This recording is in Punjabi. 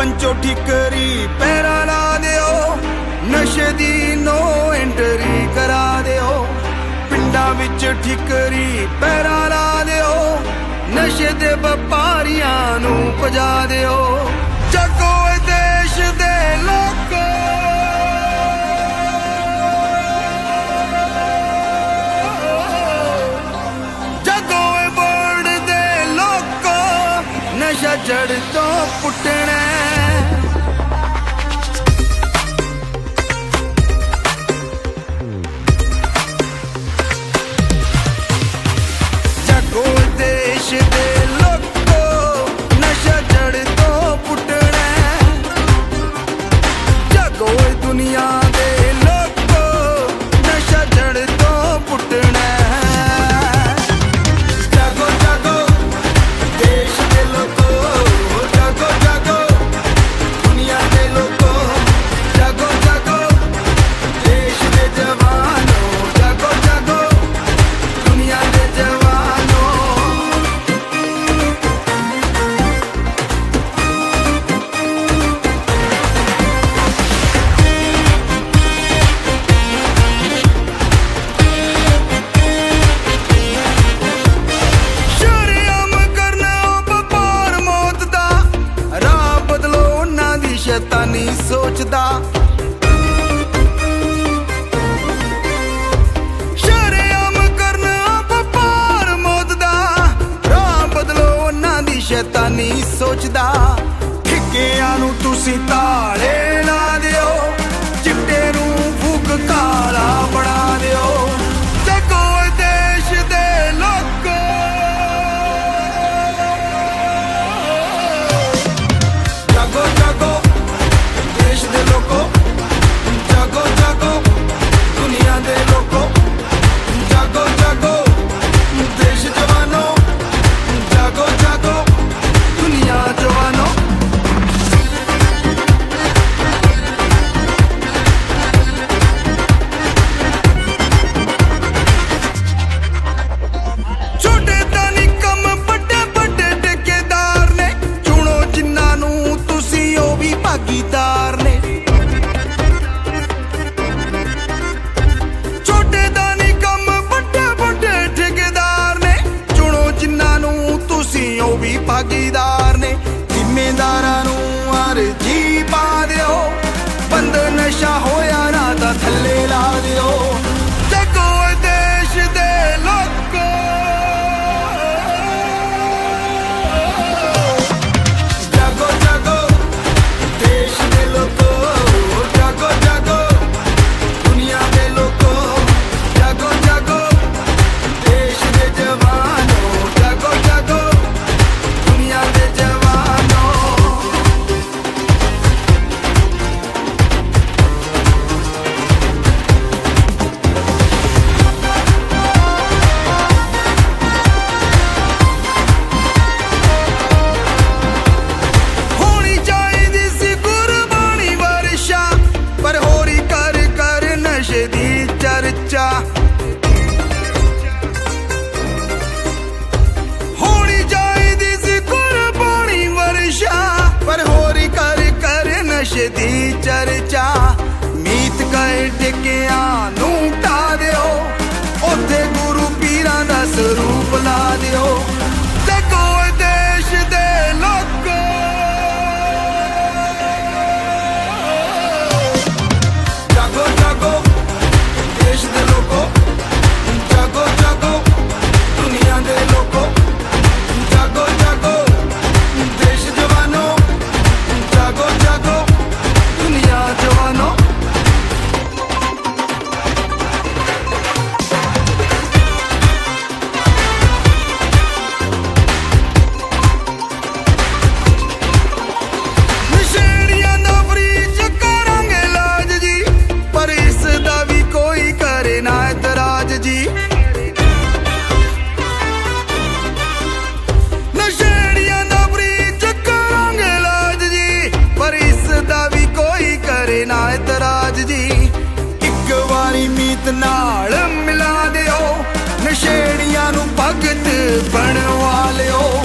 ਪੰਚੋ ਠਿਕਰੀ ਪੈਰਾ ਲਾ ਦਿਓ। ਨਸ਼ੇ ਦੀ ਨੋ ਐਂਟਰੀ ਕਰਾ ਦਿਓ। ਪਿੰਡਾਂ ਵਿੱਚ ਠਿਕਰੀ ਪੈਰਾ ਲਾ ਦਿਓ। ਨਸ਼ੇ ਦੇ ਵਪਾਰੀਆਂ ਨੂੰ ਪਜਾ ਦਿਓ। ਜਗੋ ਦੇਸ਼ ਦੇ ਲੋਕੋ। ਜਗੋ ਬੋਰਡ ਦੇ ਲੋਕੋ। ਨਸ਼ਾ ਜੜ ਤੋਂ ਪੁੱਟੇ ਸੋਚਦਾ। ਸ਼ਰਿਆਮ ਕਰਨ ਵਪਾਰ ਮੋਦਦਾ। ਰਾਹ ਬਦਲੋ ਉਹਨਾਂ ਦੀ ਸ਼ੈਤਾਨੀ ਸੋਚਦਾ। ਠਿੱਕਿਆਂ ਨੂੰ ਤੁਸੀਂ ਤਾਲੇ yanıyor ਦੀ ਚਰਚਾ, ਮੀਤ ਕਹੇ ਟਿਕਿਆਂ ਨੂੰ ਟਾ ਦਿਓ। ਉੱਥੇ ਗੁਰੂ ਪੀਰਾਂ ਦਾ ਸਰੂਪ ਲਾ ਦਿਓ। ਨਾਲ ਮਿਲਾ ਦਿਓ। ਨਸ਼ੇੜੀਆਂ ਨੂੰ ਭਗਤ ਬਣਵਾ ਲਿਓ।